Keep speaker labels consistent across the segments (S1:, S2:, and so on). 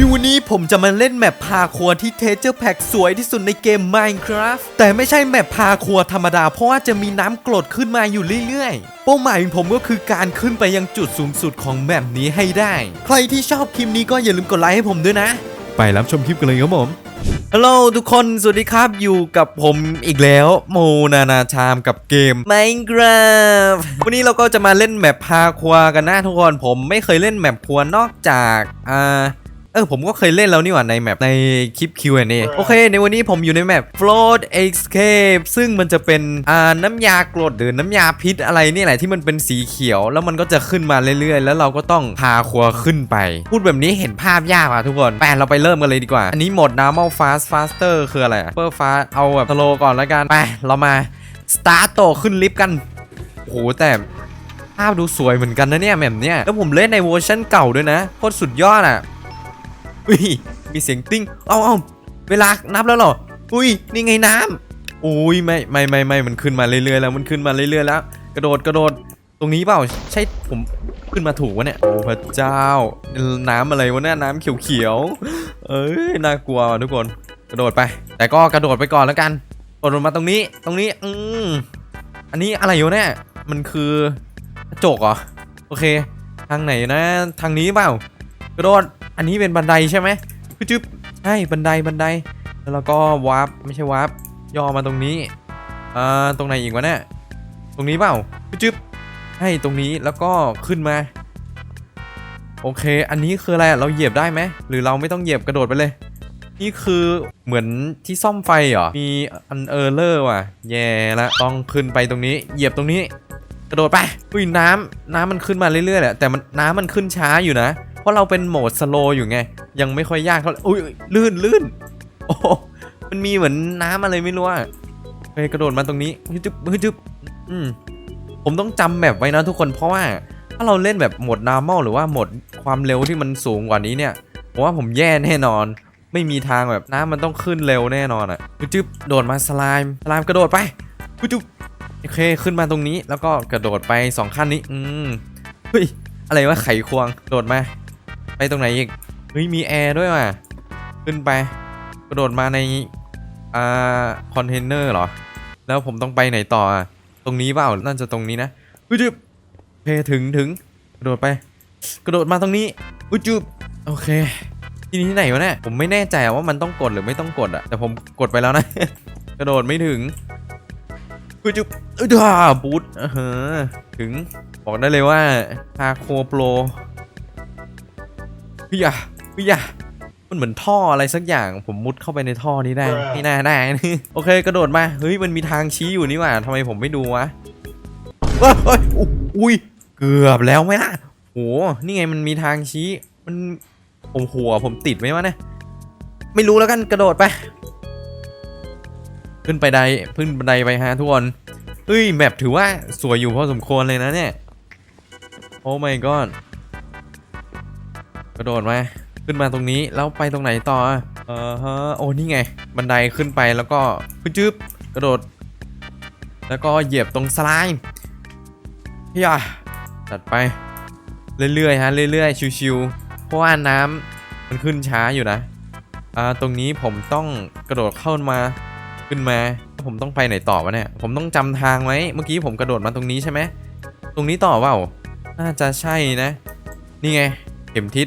S1: ในวันนี้ผมจะมาเล่นแมปพาครัวที่เทเจอร์แพ็กสวยที่สุดในเกม Minecraft แต่ไม่ใช่แมปพาครัวธรรมดา เพราะว่าจะมีน้ำกรดขึ้นมาอยู่เรื่อยๆ เป้าหมายของผมก็คือการขึ้นไปยังจุดสูงสุดของแมปนี้ให้ได้ ใครที่ชอบคลิปนี้ก็อย่าลืมกดไลค์ให้ผมด้วยนะ ไปรับชมคลิปกันเลยครับผมฮัลโหลทุกคน สวัสดีครับอยู่กับผมอีกแล้ว โมนานาชามกับเกม Minecraft วันนี้เราก็จะมาเล่นแมปพาครัวกันนะทุกคนผมไม่เคยเล่นแมปครัวนอกจากอ่าเออผมก็เคยเล่นแล้วนี่หว่าในแมปในคลิป Q&A โอเค ในวันนี้ผมอยู่ในแมป Float Escape ซึ่งมันจะเป็นอ่าน้ำยากรดหรือน้ำยาพิษอะไรนี่แหละที่มันเป็นสีเขียว แล้วมันก็จะขึ้นมาเรื่อยๆ แล้วเราก็ต้องพาครัวขึ้นไป พูดแบบนี้เห็นภาพยากอะทุกคนไปเราไปเริ่มกันเลยดีกว่า อันนี้โหมด normal fast faster คืออะไรอะ super fast เอาแบบ slow ก่อนแล้วกันไปเรามา start โตขึ้นลิฟต์กันโอ้โหแต่ภาพดูสวยเหมือนกันนะเนี่ยแบบเนี้ยแล้วผมเล่นในเวอร์ชันเก่าด้วยนะโคตรสุดยอดอะ อุ้ยมีเสียงติ้งเอาเอาเวลานับแล้วเหรออุ้ยนี่ไงน้ำอุ้ยไม่ไม่ไม่ไม่มันขึ้นมาเรื่อยๆแล้วมันขึ้นมาเรื่อยๆแล้ว กระโดดกระโดดตรงนี้เปล่าใช่ผมขึ้นมาถูกวะเนี่ยโอ้พระเจ้า น้ำอะไรวะเนี่ยน้ำเขียวๆเอ้ยน่ากลัวทุกคนกระโดดไป แต่ก็กระโดดไปก่อนแล้วกันกระโดดมาตรงนี้ตรงนี้อืมอันนี้อะไรอยู่เนี่ยมันคือกระจกเหรอโอเค ทางไหนนะ ทางนี้เปล่ากระโดด อันนี้เป็นบันไดใช่ไหมคือจึ๊บใช่บันไดบันได แล้วเราก็วาร์ปไม่ใช่วาร์ปย่อมาตรงนี้อ่าตรงไหนอีกวะเนี่ยตรงนี้เปล่าคือจึ๊บให้ตรงนี้แล้วก็ขึ้นมา โอเค อันนี้คืออะไรเราเหยียบได้ไหมหรือเราไม่ต้องเหยียบกระโดดไปเลย นี่คือเหมือนที่ซ่อมไฟเหรอมีอันเออร์เลอร์ว่ะ แย่ละต้องขึ้นไปตรงนี้ เหยียบตรงนี้ กระโดดไปอุ้ยน้ำน้ำมันขึ้นมาเรื่อยๆแหละแต่มันน้ำมันขึ้นช้าอยู่นะ เพราะเราเป็นโหมดสโลอยู่ไง ยังไม่ค่อยยากเท่าไหร่อุ้ยลื่นลื่นโอ้โหมันมีเหมือนน้ำอะไรไม่รู้อะเฮ้ยกระโดดมาตรงนี้ฮึจึบฮึจึบอืมผมต้องจำแบบไว้นะทุกคนเพราะว่าถ้าเราเล่นแบบโหมด normal หรือว่าโหมดความเร็วที่มันสูงกว่านี้เนี่ยผมว่าผมแย่แน่นอน ไม่มีทางแบบน้ำมันต้องขึ้นเร็วแน่นอนอะฮึจึบโดดมาสไลม์สไลม์กระโดดไปฮึจึบโอเคขึ้นมาตรงนี้แล้วก็กระโดดไปสองขั้นนี้ อืมเฮ้ยอะไรวะไขควงโดดมา ไปตรงไหนอีก เฮ้ย มีแอร์ด้วยว่ะ ขึ้นไป กระโดดมาในอ่าคอนเทนเนอร์เหรอ แล้วผมต้องไปไหนต่ออะ ตรงนี้เปล่า น่าจะตรงนี้นะอุ้ยจุบเคถึงถึง กระโดดไป กระโดดมาตรงนี้อุ้ยจุบโอเค ที่นี่ที่ไหนวะเนี่ย ผมไม่แน่ใจว่ามันต้องกดหรือไม่ต้องกดอะ แต่ผมกดไปแล้วนะ กระโดดไม่ถึงอุ้ยจุบอุ้ยด่าบูทเออถึง บอกได้เลยว่าพาโคโปร เฮ้ยอะเฮ้ยอะมันเหมือนท่ออะไรสักอย่างผมมุดเข้าไปในท่อนี้ได้
S2: Bruh
S1: ไม่น่าได้นี่โอเคกระโดดมาเฮ้ยมันมีทางชี้อยู่นี่หว่าทำไมผมไม่ดูวะเฮ้ยเฮ้ยอุ๊ยอุ้ยเกือบแล้วไหมล่ะโหนี่ไงมันมีทางชี้มันผมหัวผมติดไหมวะเนี่ยไม่รู้แล้วกันกระโดดไป ขึ้นไปไดขึ้นบันไดไปฮะทุกคนเฮ้ยแมปถือว่าสวยอยู่พอสมควรเลยนะเนี่ยโอ้ my god กระโดดมาขึ้นมาตรงนี้แล้วไปตรงไหนต่ออะเออฮะโอ้นี่ไง บันไดขึ้นไปแล้วก็พึ่จึ๊บกระโดด แล้วก็เหยียบตรงสไลด์เฮียจัดไป เรื่อยๆฮะเรื่อยๆชิวๆเพราะว่าน้ำมันขึ้นช้าอยู่นะอ่าตรงนี้ผมต้องกระโดดเข้ามาขึ้นมา ผมต้องไปไหนต่อวะเนี่ย ผมต้องจำทางไว้ เมื่อกี้ผมกระโดดมาตรงนี้ใช่ไหม ตรงนี้ต่อเปล่า น่าจะใช่นะ นี่ไง เข็มทิศ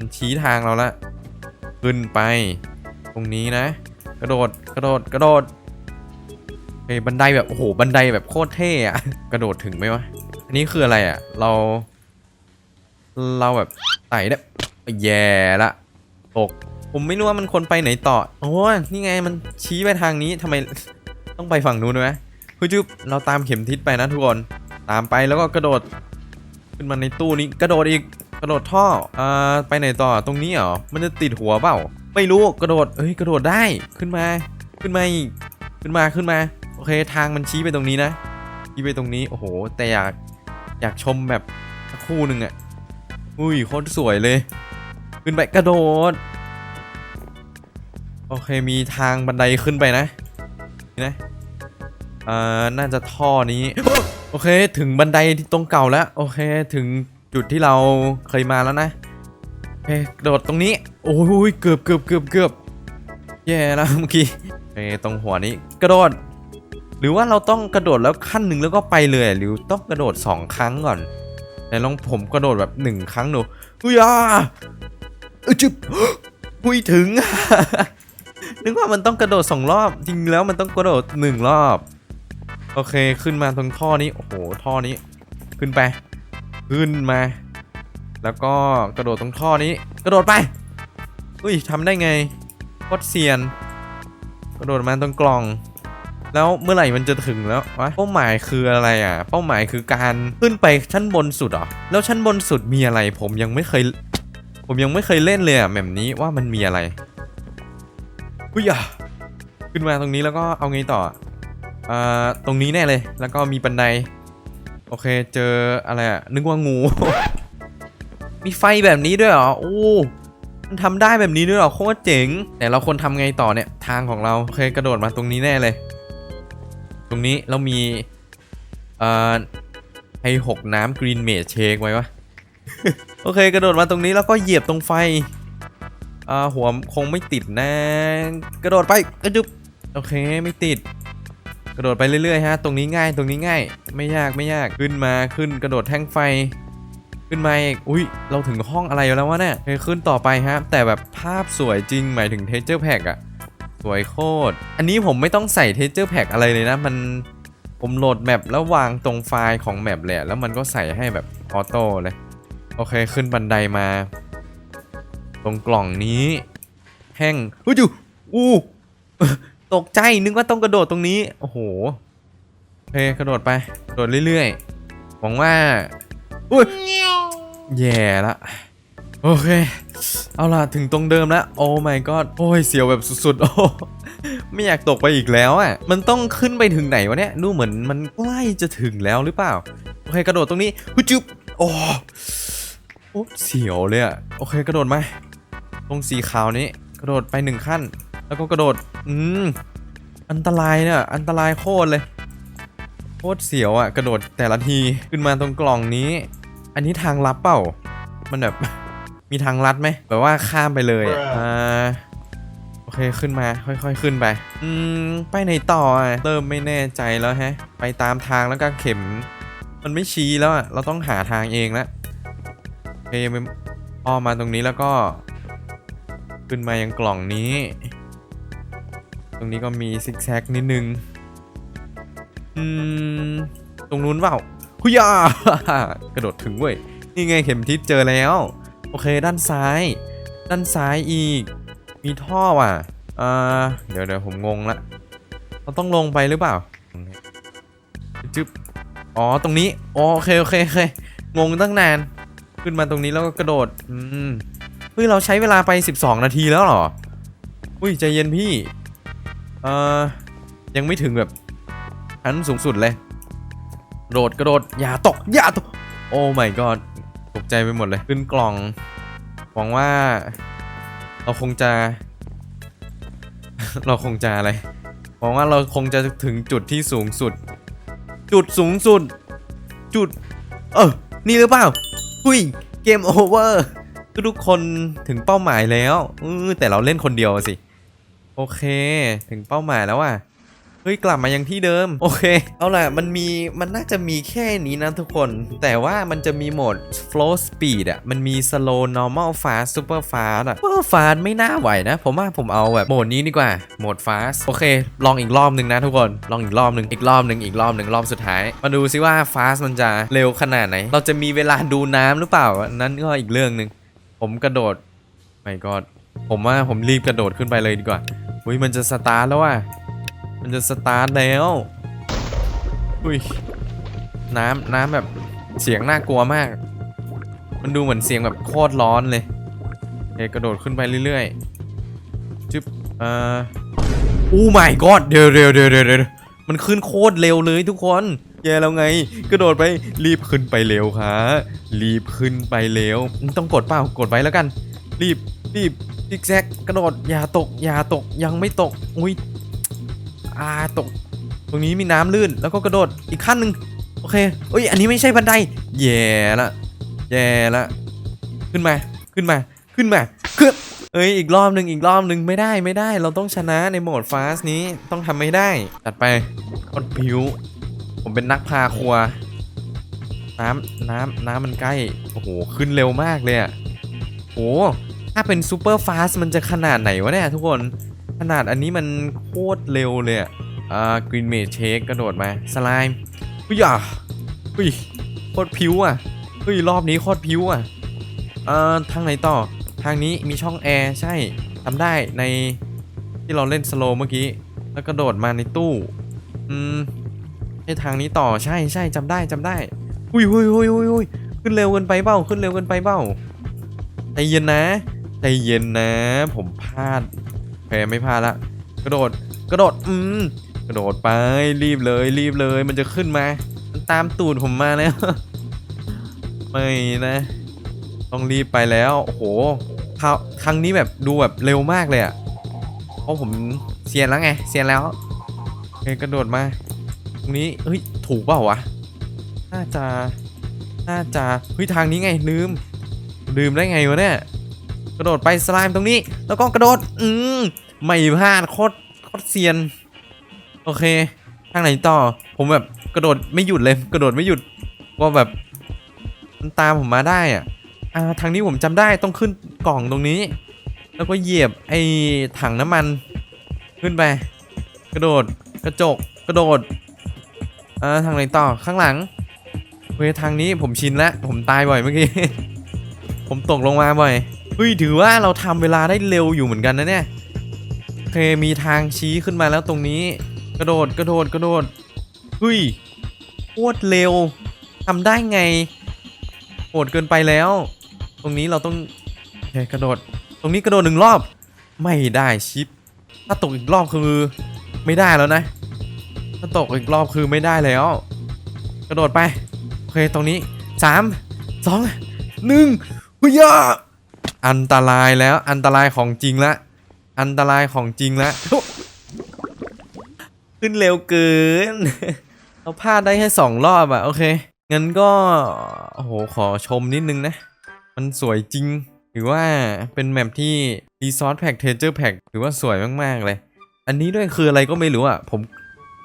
S1: มันชี้ทางเราละ ขึ้นไป ตรงนี้นะ กระโดด กระโดด กระโดดเฮ้ยบันไดแบบ โอ้โห บันไดแบบโคตรเท่อะกระโดดถึงไหมวะ อันนี้คืออะไรอะเรา เราแบบไต่ได้แย่ละตก ผมไม่รู้ว่ามันคนไปไหนต่อ โอ้นี่ไงมันชี้ไปทางนี้ทำไมต้องไปฝั่งนู้นด้วยไหมคือจุ๊บเราตามเข็มทิศไปนะทุกคน ตามไปแล้วก็กระโดด ขึ้นมาในตู้นี้กระโดดอีก กระโดดท่ออ่าไปไหนต่อตรงนี้เหรอมันจะติดหัวเปล่า ไม่รู้กระโดดเอ้ยกระโดดได้ขึ้นมา ขึ้นมาอีกขึ้นมาขึ้นมา โอเคทางมันชี้ไปตรงนี้นะชี้ไปตรงนี้โอ้โห แต่อยากอยากชมแบบสักคู่หนึ่งอะอุ้ยโคตรสวยเลย ขึ้นไปกระโดด โอเคมีทางบันไดขึ้นไปนะนี่นะอ่าน่าจะท่อนี้ โอเคถึงบันไดที่ตรงเก่าแล้ว โอเคถึง จุดที่เราเคยมาแล้วนะเคกระโดดตรงนี้ โอ้ยเกือบเกือบเกือบเกือบแย่แล้วเมื่อกี้เอ้ตรงหัวนี้กระโดด หรือว่าเราต้องกระโดดแล้วขั้นหนึ่งแล้วก็ไปเลยหรือต้องกระโดดสองครั้งก่อนไหนลองผมกระโดดแบบหนึ่งครั้งดูอุ้ยอะเอจึ๊บอุ้ยถึงนึกว่ามันต้องกระโดดสองรอบจริงแล้วมันต้องกระโดดหนึ่งรอบ โอเคขึ้นมาตรงท่อนี้ โอ้โหท่อนี้ ขึ้นไป ขึ้นมา แล้วก็กระโดดตรงท่อนี้ กระโดดไป อุ้ยทำได้ไงโคตรเซียน กระโดดมาตรงกล่อง แล้วเมื่อไหร่มันจะถึงแล้ววะเป้าหมายคืออะไรอะ เป้าหมายคือการขึ้นไปชั้นบนสุดเหรอ แล้วชั้นบนสุดมีอะไร ผมยังไม่เคย ผมยังไม่เคยเล่นเลยอะแบบนี้ว่ามันมีอะไรอุ้ยอะขึ้นมาตรงนี้แล้วก็เอาไงต่ออ่าตรงนี้แน่เลย แล้วก็มีบันได โอเคเจออะไรอะนึกว่างู มีไฟแบบนี้ด้วยเหรอโอ้มันทำได้แบบนี้ด้วยเหรอโคตรเจ๋งแต่เราควรทำไงต่อเนี่ยทางของเราโอเคกระโดดมาตรงนี้แน่เลย ตรงนี้เรามีเอ่อไอหกน้ำกรีนเมดเชคไว้วะโอเค กระโดดมาตรงนี้แล้วก็เหยียบตรงไฟอ่าหัวคงไม่ติดนะ กระโดดไปกระจุบโอเคไม่ติด ระโดดไปเรื่อยๆฮะ ตรงนี้ง่าย ตรงนี้ง่าย ไม่ยากไม่ยาก ขึ้นมาขึ้นกระโดดแท่งไฟ ขึ้นมาอีก อุ้ย เราถึงห้องอะไรแล้ววะเนี่ยขึ้นต่อไปฮะ แต่แบบภาพสวยจริง หมายถึงเทเจอร์แพ็กอะสวยโคตร อันนี้ผมไม่ต้องใส่เทเจอร์แพ็กอะไรเลยนะ มัน ผมโหลดแมปแล้ววางตรงไฟล์ของแมปเละ แล้วมันก็ใส่ให้แบบออโต้เลย โอเค ขึ้นบันไดมา ตรงกล่องนี้ แห้งเฮ้ยจูอู้ ตกใจนึกว่าต้องกระโดดตรงนี้ โอ้โหโอเคกระโดดไปกระโดดเรื่อยๆหวังว่าอุ้ยแย่ละโอเค เอาล่ะ ถึงตรงเดิมแล้ว โอ้ my god โอ้ย เสียวแบบสุดๆ โอ้ ไม่อยากตกไปอีกแล้วอะ มันต้องขึ้นไปถึงไหนวะเนี่ย ดูเหมือนมันใกล้จะถึงแล้วหรือเปล่า โอเค กระโดดตรงนี้ฮึจุ๊บโอ้โอ้เสียวเลยอะ โอเค กระโดดมา ตรงสีขาวนี้ กระโดดไปหนึ่งขั้น แล้วก็กระโดด อืม อันตรายเนี่ยอันตรายโคตรเลย โคตรเสียวอะกระโดดแต่ละทีขึ้นมาตรงกล่องนี้ อันนี้ทางลับเปล่า มันแบบ มีทางลัดไหมแบบว่าข้ามไปเลยอะอ่าโอเคขึ้นมาค่อย ๆ ขึ้นไป อืม ไปไหนต่ออะเริ่มไม่แน่ใจแล้วแฮะ ไปตามทางแล้วก็เข็ม มันไม่ชี้แล้วอะเราต้องหาทางเองแล้วโอเคมันอ้อมมาตรงนี้แล้วก็ ขึ้นมายังกล่องนี้ ตรงนี้ก็มีซิกแซกนิดนึง อืม ตรงนู้นเปล่าหุยากระโดดถึงเว้ย นี่ไงเข็มทิศเจอแล้ว โอเคด้านซ้าย ด้านซ้ายอีก มีท่อว่ะอ่าเดี๋ยวเดี๋ยวผมงงละ เราต้องลงไปหรือเปล่า จึ๊บ อ๋อ ตรงนี้อ๋อโอเคโอเคโอเค งงตั้งนาน ขึ้นมาตรงนี้แล้วก็กระโดด อืม เฮ้ย เราใช้เวลาไป 12 นาทีแล้วหรอ อุ้ยใจเย็นพี่ เอ่อยังไม่ถึงแบบชั้นสูงสุดเลยโดดกระโดดอย่าตกอย่าตก โอ้ my god ตกใจไปหมดเลย ขึ้นกล่อง หวังว่า เราคงจะ เราคงจะอะไร หวังว่าเราคงจะถึงจุดที่สูงสุด จุดสูงสุด จุด เออ นี่หรือเปล่าอุ้ยเกมโอเวอร์ทุกคนถึงเป้าหมายแล้วแต่เราเล่นคนเดียวสิ โอเค ถึงเป้าหมายแล้วอะเฮ้ยกลับมายังที่เดิม โอเค เอาล่ะ มันมีมันน่าจะมีแค่นี้นะทุกคน แต่ว่ามันจะมีโหมด flow speed อะ มันมี slow normal fast super fast อะ super fast ไม่น่าไหวนะ ผมว่าผมเอาแบบโหมดนี้ดีกว่า โหมด fast โอเค ลองอีกรอบหนึ่งนะทุกคน ลองอีกรอบหนึ่งอีกรอบหนึ่งอีกรอบหนึ่งรอบสุดท้าย มาดูซิว่า fast มันจะเร็วขนาดไหน เราจะมีเวลาดูน้ำหรือเปล่า นั่นก็อีกเรื่องหนึ่ง ผมกระโดดไม่ก็ผมว่าผมรีบกระโดดขึ้นไปเลยดีกว่า อุ้ยมันจะสตาร์ทแล้วว่ะ มันจะสตาร์ทแล้ว อุ้ย น้ำน้ำแบบเสียงน่ากลัวมาก มันดูเหมือนเสียงแบบโคตรร้อนเลยโอเคกระโดดขึ้นไปเรื่อยๆ จึ๊บเอ่อโอ้ my god เดี๋ยวเดี๋ยวเดี๋ยวเดี๋ยวเดี๋ยวมันขึ้นโคตรเร็วเลยทุกคน แย่แล้วไง กระโดดไปรีบขึ้นไปเร็วค่ะรีบขึ้นไปเร็ว ต้องกดเปล่ากดไว้แล้วกัน รีบรีบ ซิกแซกกระโดดอย่าตกอย่าตกยังไม่ตกอุ้ยอ่าตก ตรงนี้มีน้ำลื่นแล้วก็กระโดดอีกขั้นหนึ่งโอเคเอ้ยอันนี้ไม่ใช่บันไดแย่ละแย่ละขึ้นมาขึ้นมาขึ้นมาขึ้นเอ้ยอีกรอบหนึ่งอีกรอบหนึ่งไม่ได้ไม่ได้ เราต้องชนะในโหมดฟาสนี้ต้องทำไม่ได้จัดไปคนพิว ผมเป็นนักพาครัว น้ำน้ำน้ำมันใกล้ โอ้โห ขึ้นเร็วมากเลยอะโอ้ ถ้าเป็นซูเปอร์ฟาสมันจะขนาดไหนวะเนี่ยทุกคน ขนาดอันนี้มันโคตรเร็วเลยอะอ่ากรีนเมดเชคกระโดดมา สไลม์อุ้ยอะอุ้ยโคตรพิวอะเฮ้ยรอบนี้โคตรพิวอะเอ่อทางไหนต่อ ทางนี้มีช่องแอร์ใช่ทำได้ในที่เราเล่นสโลเมื่อกี้ แล้วกระโดดมาในตู้ อืมใช่ทางนี้ต่อใช่ใช่จำได้จำได้อุ้ยอุ้ยอุ้ยอุ้ยอุ้ยขึ้นเร็วเกินไปเบ้าขึ้นเร็วเกินไปเบ้าใจเย็นนะ ใจเย็นนะ ผมพลาดแพ้ไม่พลาดละ กระโดด กระโดด อืม กระโดดไป รีบเลย รีบเลย มันจะขึ้นมา มันตามตูดผมมาแล้ว ไม่นะ ต้องรีบไปแล้ว โอ้โห คราวครั้งนี้แบบดูแบบเร็วมากเลยอะเพราะผมเซียนแล้วไง เซียนแล้วโอเคกระโดดมา ตรงนี้ เฮ้ย ถูกเปล่าวะ น่าจะ น่าจะ เฮ้ย ทางนี้ไง ลืม ลืมได้ไงวะเนี่ย กระโดดไปสไลม์ตรงนี้ แล้วก็กระโดด อืมไม่พลาดโคตรโคตรเซียน โอเค ทางไหนต่อ ผมแบบกระโดดไม่หยุดเลย กระโดดไม่หยุดว่าแบบมันตามผมมาได้อะอ่าทางนี้ผมจำได้ต้องขึ้นกล่องตรงนี้ แล้วก็เหยียบไอ้ถังน้ำมัน ขึ้นไป กระโดดกระจกกระโดดอ่าทางไหนต่อข้างหลังเฮ้ยทางนี้ผมชินแล้วผมตายบ่อยเมื่อกี้ ผมตกลงมาบ่อย ฮ้ยถือว่าเราทำเวลาได้เร็วอยู่เหมือนกันนะเนี่ยเคมีทางชี้ขึ้นมาแล้วตรงนี้ กระโดดกระโดดกระโดดเฮ้ยโคตรเร็วทำได้ไงโหดเกินไปแล้ว ตรงนี้เราต้องเกระโดด ตรงนี้กระโดดหนึ่งรอบ ไม่ได้ชิป ถ้าตกอีกรอบคือไม่ได้แล้วนะ ถ้าตกอีกรอบคือไม่ได้แล้ว กระโดดไป โอเคตรงนี้สามสองหนึ่งหุยา อันตรายแล้วอันตรายของจริงละ อันตรายของจริงละ ขึ้นเร็วเกิน เราพลาดได้แค่สองรอบอะโอเค งั้นก็โอ้โหขอชมนิดนึงนะ มันสวยจริงถือว่าเป็นแมปที่ Resource Pack Treasure Pack ถือว่าสวยมาก ๆ เลย อันนี้ด้วยคืออะไรก็ไม่รู้อะผม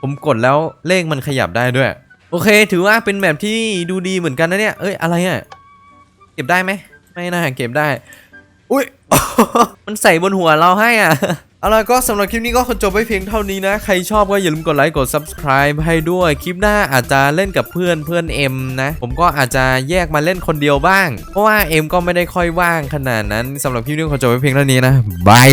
S1: ผมกดแล้วเลขมันขยับได้ด้วย โอเค ถือว่าเป็นแมปที่ดูดีเหมือนกันนะเนี่ย เอ้ยอะไรอะเก็บได้ไหม ไม่น่าเก็บได้ อุ้ย มันใส่บนหัวเราให้อะ เอาล่ะก็สำหรับคลิปนี้ก็ขอจบไปเพียงเท่านี้นะ ใครชอบก็อย่าลืมกดไลค์กด subscribe ให้ด้วย คลิปหน้าอาจจะเล่นกับเพื่อนเพื่อนเอ็มนะ ผมก็อาจจะแยกมาเล่นคนเดียวบ้าง เพราะว่าเอ็มก็ไม่ได้ค่อยว่างขนาดนั้นสำหรับคลิปนี้ขอจบไปเพียงเท่านี้นะบาย